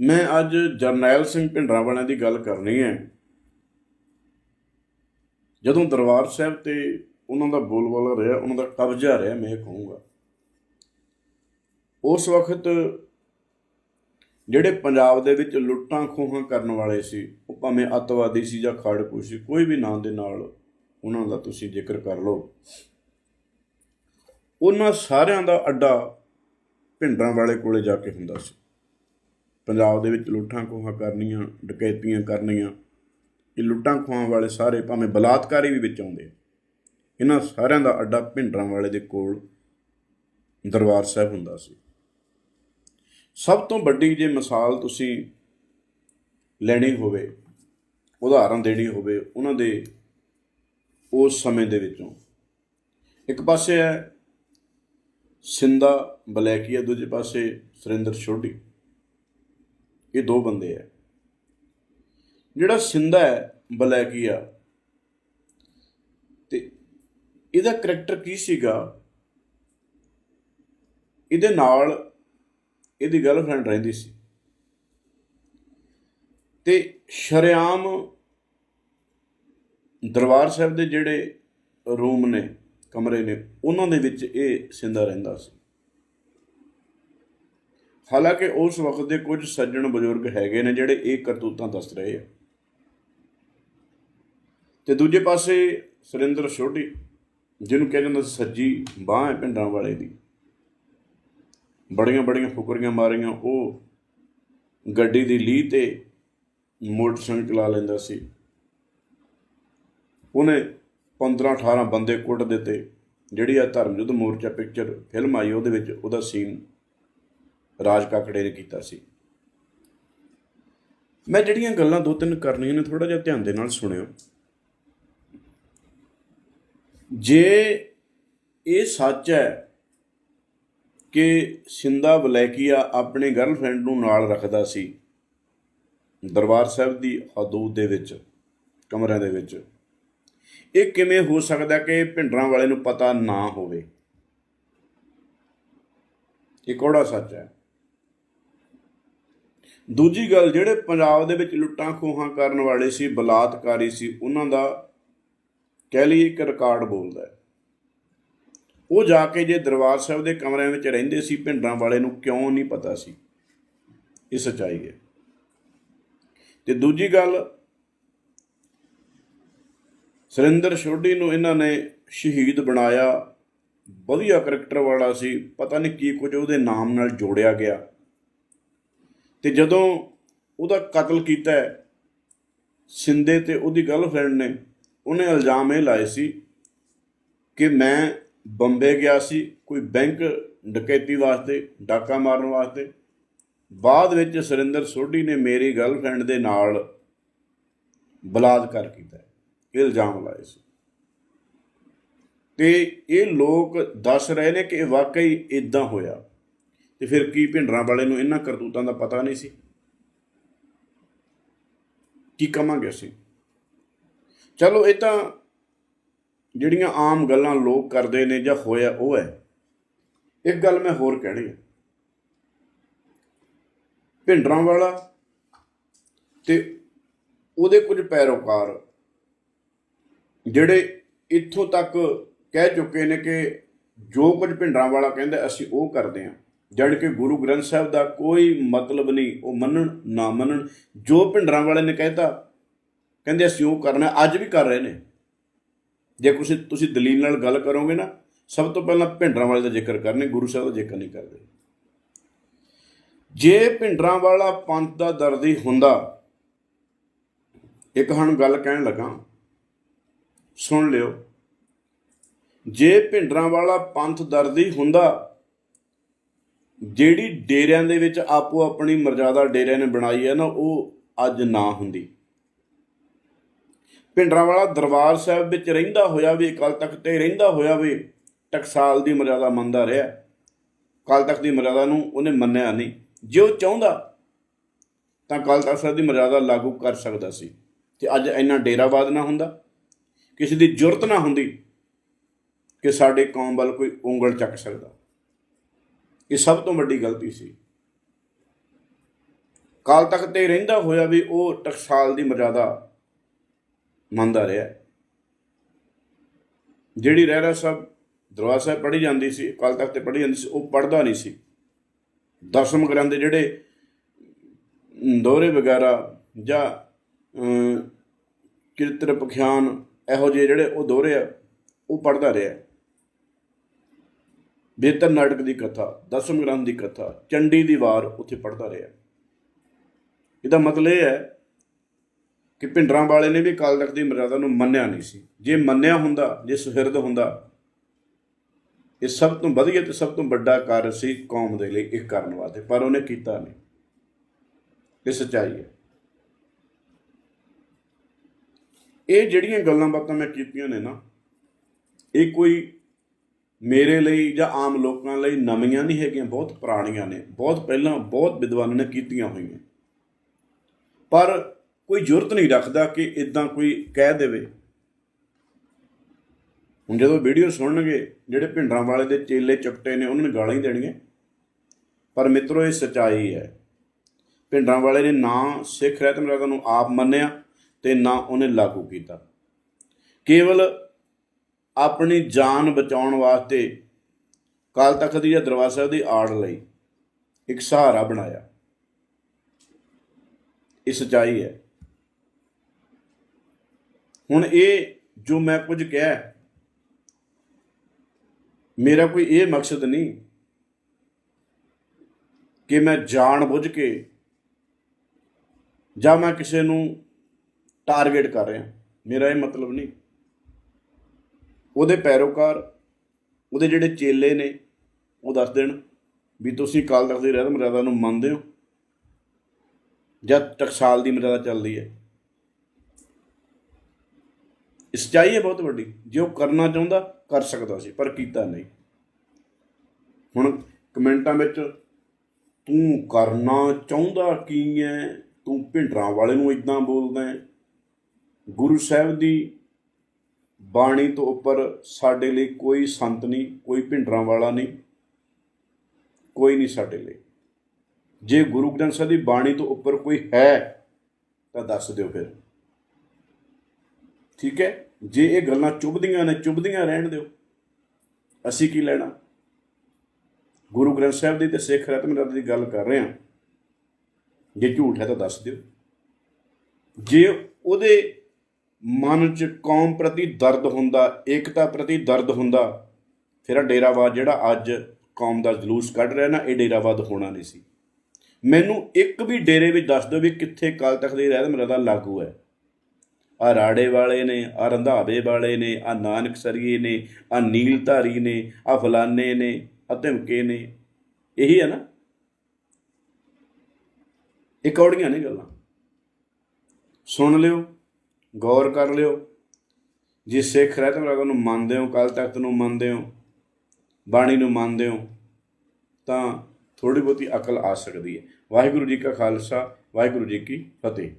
ਮੈਂ ਅੱਜ ਜਰਨੈਲ ਸਿੰਘ ਭਿੰਡਰਾਂ ਵਾਲਿਆਂ ਦੀ ਗੱਲ ਕਰਨੀ ਹੈ। ਜਦੋਂ ਦਰਬਾਰ ਸਾਹਿਬ ਤੇ ਉਹਨਾਂ ਦਾ ਬੋਲਬਾਲਾ ਰਿਹਾ, ਉਹਨਾਂ ਦਾ ਕਬਜ਼ਾ ਰਿਹਾ, ਮੈਂ ਕਹੂੰਗਾ। ਉਸ ਵਕਤ ਜਿਹੜੇ ਪੰਜਾਬ ਦੇ ਵਿੱਚ ਲੁੱਟਾਂ ਖੋਹਾਂ ਕਰਨ ਵਾਲੇ ਸੀ, ਉਹ ਭਾਵੇਂ ਅੱਤਵਾਦੀ ਸੀ ਜਾਂ ਖਾੜਕੂ ਸੀ, ਕੋਈ ਵੀ ਨਾਂ ਦੇ ਨਾਲ ਉਹਨਾਂ ਦਾ ਤੁਸੀਂ ਜ਼ਿਕਰ ਕਰ ਲਓ। ਉਹਨਾਂ ਸਾਰਿਆਂ ਦਾ ਅੱਡਾ ਭਿੰਡਰਾਂ ਵਾਲੇ ਕੋਲੇ ਜਾ ਕੇ ਹੁੰਦਾ ਸੀ। ਪੰਜਾਬ ਦੇ ਵਿੱਚ ਲੁੱਟਾਂ ਖੋਹਾਂ ਕਰਨੀਆਂ, ਡਕੈਤੀਆਂ ਕਰਨੀਆਂ, ਇਹ ਲੁੱਟਾਂ ਖੋਹਾਂ ਵਾਲੇ ਸਾਰੇ ਭਾਵੇਂ ਬਲਾਤਕਾਰੀ ਵੀ ਵਿੱਚ ਆਉਂਦੇ ਇਹਨਾਂ ਸਾਰਿਆਂ ਦਾ ਅੱਡਾ ਭਿੰਡਰਾਂ ਵਾਲੇ ਦੇ ਕੋਲ ਦਰਬਾਰ ਸਾਹਿਬ ਹੁੰਦਾ ਸੀ। ਸਭ ਤੋਂ ਵੱਡੀ ਜੇ ਮਿਸਾਲ ਤੁਸੀਂ ਲੈਣੀ ਹੋਵੇ, ਉਦਾਹਰਨ ਦੇਣੀ ਹੋਵੇ ਉਹਨਾਂ ਦੇ ਉਸ ਸਮੇਂ ਦੇ ਵਿੱਚੋਂ। ਇੱਕ ਪਾਸੇ ਹੈ ਸਿੰਦਾ ਬਲੈਕੀਆ, ਦੂਜੇ ਪਾਸੇ ਸੁਰਿੰਦਰ ਛੋਡੀ ਇਹ ਦੋ ਬੰਦੇ ਹੈ ਜਿਹੜਾ ਸਿੰਦਾ ਹੈ ਬਲੈਕੀਆ ਤੇ ਇਹਦਾ ਕਰੈਕਟਰ ਕੀ ਸੀਗਾ? ਇਹਦੇ ਨਾਲ ਇਹਦੀ ਗਰਲਫ੍ਰੈਂਡ ਰਹਿੰਦੀ ਸੀ। ਤੇ ਸ਼ਰਿਆਮ ਦਰਬਾਰ ਸਾਹਿਬ ਦੇ ਜਿਹੜੇ ਰੂਮ ਨੇ, ਕਮਰੇ ਨੇ, ਉਹਨਾਂ ਦੇ ਵਿੱਚ ਇਹ ਸਿੰਦਾ ਰਹਿੰਦਾ ਸੀ। ਹਾਲਾਂਕਿ ਉਸ ਵਕਤ ਦੇ ਕੁਝ ਸੱਜਣ ਬਜ਼ੁਰਗ ਹੈਗੇ ਨੇ ਜਿਹੜੇ ਇਹ ਕਰਤੂਤਾਂ ਦੱਸ ਰਹੇ ਆ। ਤੇ ਦੂਜੇ ਪਾਸੇ ਸੁਰਿੰਦਰ ਛੋਟੀ, ਜਿਹਨੂੰ ਕਿਹਾ ਜਾਂਦਾ ਸੱਜੀ ਬਾਹ ਹੈ ਪਿੰਡਾਂ ਵਾਲੇ ਦੀ। ਬੜੀਆਂ ਬੜੀਆਂ ਫੁਕਰੀਆਂ ਮਾਰੀਆਂ, ਉਹ ਗੱਡੀ ਦੀ ਲੀਹ ਤੇ ਮੋਟਰਸਾਈਕਲ ਚਲਾ ਲੈਂਦਾ ਸੀ। ਉਹਨੇ 15 18 ਬੰਦੇ ਕੁੱਟ ਦਿੱਤੇ। ਜਿਹੜੀ ਆ ਧਰਮ ਯੁੱਧ ਮੋਰਚਾ ਪਿਕਚਰ ਫਿਲਮ ਆਈ, ਉਹਦੇ ਵਿੱਚ ਉਹਦਾ ਸੀਨ ਰਾਜ ਕਾਕੜੇ ਨੇ ਕੀਤਾ ਸੀ। ਮੈਂ ਜਿਹੜੀਆਂ ਗੱਲਾਂ ਦੋ ਤਿੰਨ ਕਰਨੀਆਂ ਨੇ ਥੋੜਾ ਜਿਹਾ ਧਿਆਨ ਦੇ ਨਾਲ ਸੁਣਿਓ। ਜੇ ਇਹ ਸੱਚ ਹੈ ਕਿ ਸਿੰਦਾ ਬਲੈਕੀਆ ਆਪਣੇ ਗਰਲਫ੍ਰੈਂਡ ਨੂੰ ਨਾਲ ਰੱਖਦਾ ਸੀ, ਦਰਬਾਰ ਸਾਹਿਬ ਦੀ ਹਦੂਦ ਦੇ ਵਿੱਚ, ਕਮਰਿਆਂ ਦੇ ਵਿੱਚ, ਇਹ ਕਿਵੇਂ ਹੋ ਸਕਦਾ ਕਿ ਭਿੰਡਰਾਂ ਵਾਲੇ ਨੂੰ ਪਤਾ ਨਾ ਹੋਵੇ? ਇਹ ਕੋੜਾ ਸੱਚ ਹੈ। ਦੂਜੀ ਗੱਲ, ਜਿਹੜੇ ਪੰਜਾਬ ਦੇ ਵਿੱਚ ਲੁੱਟਾਂ ਖੋਹਾਂ ਕਰਨ ਵਾਲੇ ਸੀ, ਬਲਾਤਕਾਰੀ ਸੀ, ਉਹਨਾਂ ਦਾ ਕਹਿ ਲਈ ਇੱਕ ਰਿਕਾਰਡ ਬੋਲਦਾ ਉਹ ਜਾ ਕੇ ਜੇ ਦਰਬਾਰ ਸਾਹਿਬ ਦੇ ਕਮਰਿਆਂ ਵਿੱਚ ਰਹਿੰਦੇ ਸੀ, ਭਿੰਡਰਾਂ ਵਾਲੇ ਨੂੰ ਕਿਉਂ ਨਹੀਂ ਪਤਾ ਸੀ? ਇਹ ਸੱਚਾਈ ਹੈ। ਤੇ ਦੂਜੀ ਗੱਲ, ਸੁਰਿੰਦਰ ਸੋਢੀ ਨੂੰ ਇਹਨਾਂ ਨੇ ਸ਼ਹੀਦ ਬਣਾਇਆ। ਵਧੀਆ ਕਰੈਕਟਰ ਵਾਲਾ ਸੀ, ਪਤਾ ਨਹੀਂ ਕੀ ਕੁਝ ਉਹਦੇ ਨਾਮ ਨਾਲ ਜੋੜਿਆ ਗਿਆ। ਤੇ ਜਦੋਂ ਉਹਦਾ ਕਤਲ ਕੀਤਾ ਹੈ, ਸਿੰਦੇ ਤੇ ਉਹਦੀ ਗਰਲਫ੍ਰੈਂਡ ਨੇ ਉਹਨੇ ਇਲਜ਼ਾਮ ਇਹ ਲਾਏ ਸੀ ਕਿ ਮੈਂ ਬੰਬੇ ਗਿਆ ਸੀ ਕੋਈ ਬੈਂਕ ਡਕੈਤੀ ਵਾਸਤੇ ਡਾਕਾ ਮਾਰਨ ਵਾਸਤੇ। ਬਾਅਦ ਵਿੱਚ ਸੁਰਿੰਦਰ ਸੋਢੀ ਨੇ ਮੇਰੀ ਗਰਲਫ੍ਰੈਂਡ ਦੇ ਨਾਲ ਬਲਾਤਕਾਰ ਕੀਤਾ ਇਹ ਇਲਜ਼ਾਮ ਲਾਏ ਸੀ। ਤੇ ਇਹ ਲੋਕ ਦੱਸ ਰਹੇ ਨੇ ਕਿ ਇਹ ਵਾਕਈ ਇਦਾਂ ਹੋਇਆ। ਤੇ ਫਿਰ ਕੀ ਭਿੰਡਰਾਂ ਵਾਲੇ ਨੂੰ ਇਹਨਾਂ ਕਰਤੂਤਾਂ ਦਾ ਪਤਾ ਨਹੀਂ ਸੀ? ਕੀ ਕਮਾਂਗੇ ਅਸੀਂ? ਚਲੋ ਇਹ ਤਾਂ ਜਿਹੜੀਆਂ ਆਮ ਗੱਲਾਂ ਲੋਕ ਕਰਦੇ ਨੇ ਜਾਂ ਹੋਇਆ ਉਹ ਹੈ। ਇੱਕ ਗੱਲ ਮੈਂ ਹੋਰ ਕਹਿਣੀ ਹੈ। ਭਿੰਡਰਾਂ ਵਾਲਾ ਤੇ ਉਹਦੇ ਕੁਝ ਪੈਰੋਕਾਰ ਜਿਹੜੇ ਇੱਥੋਂ ਤੱਕ ਕਹਿ ਚੁੱਕੇ ਨੇ ਕਿ ਜੋ ਕੁਝ ਭਿੰਡਰਾਂ ਵਾਲਾ ਕਹਿੰਦਾ ਅਸੀਂ ਉਹ ਕਰਦੇ ਹਾਂ। ਜਦ ਕਿ ਗੁਰੂ ਗ੍ਰੰਥ ਸਾਹਿਬ ਦਾ ਕੋਈ ਮਤਲਬ ਨਹੀਂ, ਉਹ ਮੰਨਣ, ਨਾ ਮੰਨਣ। ਜੋ ਭਿੰਡਰਾਂ ਵਾਲੇ ਨੇ ਕਹਿਤਾ, ਕਹਿੰਦੇ ਅਸੀਂ ਉਹ ਕਰਨਾ ਅੱਜ ਵੀ ਕਰ ਰਹੇ ਨੇ। ਜੇ ਤੁਸੀਂ ਤੁਸੀਂ ਦਲੀਲ ਨਾਲ ਗੱਲ ਕਰੋਗੇ ਨਾ, ਸਭ ਤੋਂ ਪਹਿਲਾਂ ਭਿੰਡਰਾਂ ਵਾਲੇ ਦਾ ਜ਼ਿਕਰ ਕਰਨੇ, ਗੁਰੂ ਸਾਹਿਬ ਦਾ ਜ਼ਿਕਰ ਨਹੀਂ ਕਰਦੇ। ਜੇ ਭਿੰਡਰਾਂ ਵਾਲਾ ਪੰਥ ਦਾ ਦਰਦੀ ਹੁੰਦਾ, ਇੱਕ ਹਣ ਗੱਲ ਕਹਿਣ ਲੱਗਾ, ਸੁਣ ਲਿਓ। ਜੇ ਭਿੰਡਰਾਂ ਵਾਲਾ ਪੰਥ ਦਰਦੀ ਹੁੰਦਾ ਜਿਹੜੀ ਡੇਰਿਆਂ ਦੇ ਵਿੱਚ ਆਪੋ ਆਪਣੀ ਮਰਜ਼ਾਦਾ ਡੇਰਿਆਂ ਨੇ ਬਣਾਈ ਹੈ ਨਾ, ਉਹ ਅੱਜ ਨਾ ਹੁੰਦੀ। ਭਿੰਡਰਾਂ ਵਾਲਾ ਦਰਬਾਰ ਸਾਹਿਬ ਵਿੱਚ ਰਹਿੰਦਾ ਹੋਇਆ ਵੀ ਅਕਾਲ ਤਖ਼ਤ ਤੇ ਰਹਿੰਦਾ ਹੋਇਆ ਵੀ, ਟਕਸਾਲ ਦੀ ਮਰਜ਼ਾਦਾ ਮੰਨਦਾ ਰਿਹਾ। ਕੱਲ ਤਖ਼ਤ ਦੀ ਮਰਜ਼ਾਦਾ ਨੂੰ ਉਹਨੇ ਮੰਨਿਆ ਨਹੀਂ। ਜੇ ਉਹ ਚਾਹੁੰਦਾ, ਤਾਂ ਅਕਾਲ ਤਖ਼ਤ ਸਾਹਿਬ ਦੀ ਮਰਜ਼ਾਦਾ ਲਾਗੂ ਕਰ ਸਕਦਾ ਸੀ। ਤੇ ਅੱਜ ਇੰਨਾ ਡੇਰਾਵਾਦ ਨਾ ਹੁੰਦਾ, ਕਿਸੇ ਦੀ ਜੁਰਤ ਨਾ ਹੁੰਦੀ ਕਿ ਸਾਡੇ ਕੌਮ ਵੱਲ ਕੋਈ ਉਂਗਲ ਚੱਕ ਸਕਦਾ। ਇਹ ਸਭ ਤੋਂ ਵੱਡੀ ਗਲਤੀ ਸੀ। ਕਾਲ ਤੱਕ ਤੇ ਰਹਿੰਦਾ ਹੋਇਆ ਵੀ ਉਹ ਟਕਸਾਲ ਦੀ ਮਰਜ਼ਾਦਾ ਮੰਨਦਾ ਰਿਹਾ। ਜਿਹੜੀ ਰਹਿਰਾ ਸਾਹਿਬ ਦਰਬਾਰ ਸਾਹਿਬ ਪੜ੍ਹੀ ਜਾਂਦੀ ਸੀ ਕਾਲ ਤੱਕ ਤੇ ਪੜ੍ਹੀ ਜਾਂਦੀ ਸੀ ਉਹ ਪੜ੍ਹਦਾ ਨਹੀਂ ਸੀ। ਦਸਮ ਗ੍ਰੰਥ ਦੇ ਜਿਹੜੇ ਅਮ, ਵਗੈਰਾ ਜਾਂ ਅਮ, ਕਿਰਤਰ ਪਖਿਆਨ ਇਹੋ ਜਿਹੇ ਜਿਹੜੇ ਉਹ ਦੋਹਰੇ ਆ ਉਹ ਪੜ੍ਹਦਾ ਰਿਹਾ। ਬੇਤਰ ਨਾਟਕ ਦੀ ਕਥਾ, ਦਸਮ ਗ੍ਰੰਥ ਦੀ ਕਥਾ, ਚੰਡੀ ਦੀ ਵਾਰ ਉੱਥੇ ਪੜ੍ਹਦਾ ਰਿਹਾ। ਇਹਦਾ ਮਤਲਬ ਇਹ ਹੈ ਕਿ ਭਿੰਡਰਾਂ ਵਾਲੇ ਨੇ ਵੀ ਕਾਲ ਤਖਤ ਦੀ ਮਰਿਆਦਾ ਨੂੰ ਮੰਨਿਆ ਨਹੀਂ ਸੀ। ਜੇ ਮੰਨਿਆ ਹੁੰਦਾ, ਜੇ ਸੁਹਿਰਦ ਹੁੰਦਾ, ਇਹ ਸਭ ਤੋਂ ਵਧੀਆ ਤੇ ਸਭ ਤੋਂ ਵੱਡਾ ਕਾਰਜ ਸੀ ਕੌਮ ਦੇ ਲਈ ਇੱਕ ਕਰਨ ਵਾਸਤੇ, ਪਰ ਉਹਨੇ ਕੀਤਾ ਨਹੀਂ। ਇਹ ਸੱਚਾਈ ਹੈ। ਇਹ ਜਿਹੜੀਆਂ ਗੱਲਾਂ ਬਾਤਾਂ ਮੈਂ ਕੀਤੀਆਂ ਨੇ ਨਾ, ਇਹ ਕੋਈ ਮੇਰੇ ਲਈ ਜਾਂ ਆਮ ਲੋਕਾਂ ਲਈ ਨਵੀਆਂ ਨਹੀਂ ਹੈਗੀਆਂ, ਬਹੁਤ ਪੁਰਾਣੀਆਂ ਨੇ। ਬਹੁਤ ਪਹਿਲਾਂ ਬਹੁਤ ਵਿਦਵਾਨਾਂ ਨੇ ਕੀਤੀਆਂ ਹੋਈਆਂ। ਪਰ ਕੋਈ ਜ਼ਰੂਰਤ ਨਹੀਂ ਰੱਖਦਾ ਕਿ ਇਦਾਂ ਕੋਈ ਕਹਿ ਦੇਵੇ। ਹੁਣ ਜਦੋਂ ਵੀਡੀਓ ਸੁਣਨਗੇ, ਜਿਹੜੇ ਭਿੰਡਰਾਂ ਵਾਲੇ ਦੇ ਚੇਲੇ ਚਪਟੇ ਨੇ, ਉਹਨਾਂ ਨੂੰ ਗਾਲਾਂ ਹੀ ਦੇਣੀਆਂ। ਪਰ ਮਿੱਤਰੋ, ਇਹ ਸਚਾਈ ਹੈ। ਭਿੰਡਰਾਂ ਵਾਲੇ ਨੇ ਨਾ ਸਿੱਖ ਰਹਿਤ ਮਰਜ਼ਾਦਾ ਨੂੰ ਆਪ ਮੰਨਿਆ ਤੇ ਨਾ ਉਹਨੇ ਲਾਗੂ ਕੀਤਾ। ਕੇਵਲ ਆਪਣੀ ਜਾਨ ਬਚਾਉਣ ਵਾਸਤੇ ਕਾਲ ਤਖਤ ਦੀ ਜਾਂ ਦਰਬਾਰ ਸਾਹਿਬ ਦੀ ਆੜ ਲਈ ਇੱਕ ਸਹਾਰਾ ਬਣਾਇਆ। ਇਹ ਸਚਾਈ ਹੈ। ਹੁਣ ਇਹ ਜੋ ਮੈਂ ਕੁਝ ਕਿਹਾ ਮੇਰਾ ਕੋਈ ਇਹ ਮਕਸਦ ਨਹੀਂ ਕਿ ਮੈਂ ਜਾਣ ਬੁੱਝ ਕੇ ਜਾਂ ਮੈਂ ਕਿਸੇ ਨੂੰ ਟਾਰਗੇਟ ਕਰ ਰਿਹਾ। ਮੇਰਾ ਇਹ ਮਤਲਬ ਨਹੀਂ। ਉਹਦੇ ਪੈਰੋਕਾਰ, ਉਹਦੇ ਜਿਹੜੇ ਚੇਲੇ ਨੇ, ਉਹ ਦੱਸ ਦੇਣ ਵੀ ਤੁਸੀਂ ਕਾਲ ਤਖਤ ਦੀ ਰਹਿਤ ਮਰਿਆਦਾ ਨੂੰ ਮੰਨਦੇ ਹੋ ਜਾਂ ਟਕਸਾਲ ਦੀ ਮਰਿਆਦਾ ਚੱਲਦੀ ਹੈ। ਇਹ ਸੱਚਾਈ ਹੈ ਬਹੁਤ ਵੱਡੀ। ਜੇ ਉਹ ਕਰਨਾ ਚਾਹੁੰਦਾ, ਕਰ ਸਕਦਾ ਸੀ, ਪਰ ਕੀਤਾ ਨਹੀਂ। ਹੁਣ ਕਮੈਂਟਾਂ ਵਿੱਚ, ਤੂੰ ਕਰਨਾ ਚਾਹੁੰਦਾ ਕੀ ਹੈ? ਤੂੰ ਭਿੰਡਰਾਂ ਵਾਲੇ ਨੂੰ ਇਦਾਂ ਬੋਲਦਾ ਹੈ? ਗੁਰੂ ਸਾਹਿਬ ਦੀ ਬਾਣੀ ਤੋਂ ਉੱਪਰ ਸਾਡੇ ਲਈ ਕੋਈ ਸੰਤ ਨਹੀਂ, ਕੋਈ ਭਿੰਡਰਾਂ ਵਾਲਾ ਨਹੀਂ, ਕੋਈ ਨਹੀਂ ਸਾਡੇ ਲਈ। ਜੇ ਗੁਰੂ ਗ੍ਰੰਥ ਸਾਹਿਬ ਦੀ ਬਾਣੀ ਤੋਂ ਉੱਪਰ ਕੋਈ ਹੈ, ਤਾਂ ਦੱਸ ਦਿਓ ਫਿਰ। ਠੀਕ ਹੈ? ਜੇ ਇਹ ਗੱਲਾਂ ਚੁੱਭਦੀਆਂ ਨੇ, ਚੁੱਭਦੀਆਂ ਰਹਿਣ ਦਿਓ। ਅਸੀਂ ਕੀ ਲੈਣਾ? ਗੁਰੂ ਗ੍ਰੰਥ ਸਾਹਿਬ ਦੀ ਤੇ ਸਿੱਖ ਰਤਨ ਰੱਬ ਦੀ ਗੱਲ ਕਰ ਰਹੇ ਹਾਂ। ਜੇ ਝੂਠ ਹੈ ਤਾਂ ਦੱਸ ਦਿਓ। ਜੇ ਉਹਦੇ ਮਨ 'ਚ ਕੌਮ ਪ੍ਰਤੀ ਦਰਦ ਹੁੰਦਾ, ਏਕਤਾ ਪ੍ਰਤੀ ਦਰਦ ਹੁੰਦਾ, ਫਿਰ ਆ ਡੇਰਾਵਾਦ ਜਿਹੜਾ ਅੱਜ ਕੌਮ ਦਾ ਜਲੂਸ ਕੱਢ ਰਿਹਾ ਨਾ, ਇਹ ਡੇਰਾਵਾਦ ਹੋਣਾ ਨਹੀਂ ਸੀ। ਮੈਨੂੰ ਇੱਕ ਵੀ ਡੇਰੇ ਵਿੱਚ ਦੱਸ ਦਿਓ ਵੀ ਕਿੱਥੇ ਕਾਲ ਤਖਤ ਦੀ ਰਹਿਤ ਮਰਦਾ ਲਾਗੂ ਹੈ। ਆ ਰਾੜੇ ਵਾਲੇ ਨੇ ਆ ਰੰਧਾਵੇ ਵਾਲੇ ਨੇ ਆ ਨਾਨਕ ਸਰੀਏ ਨੇ ਆ ਨੀਲਧਾਰੀ ਨੇ ਆ ਫਲਾਨੇ ਨੇ ਆ ਧਮਕੇ ਨੇ, ਇਹੀ ਹੈ ਨਾ। ਇਹ ਕੌੜੀਆਂ ਨੇ ਗੱਲਾਂ। ਸੁਣ ਲਿਓ। ਗੌਰ ਕਰ ਲਿਓ। ਜੇ ਸਿੱਖ ਰਹਿਤ ਮਰਦਾ ਨੂੰ ਮੰਨਦੇ ਹੋ ਕਾਲ ਤਖਤ ਨੂੰ ਮੰਨਦੇ ਹੋ, ਬਾਣੀ ਨੂੰ ਮੰਨਦੇ ਹੋ, ਤਾਂ ਥੋੜੀ ਬਹੁਤੀ ਅਕਲ ਆ ਸਕਦੀ ਹੈ। ਵਾਹਿਗੁਰੂ ਜੀ ਕਾ ਖਾਲਸਾ, ਵਾਹਿਗੁਰੂ ਜੀ ਕੀ ਫਤਿਹ।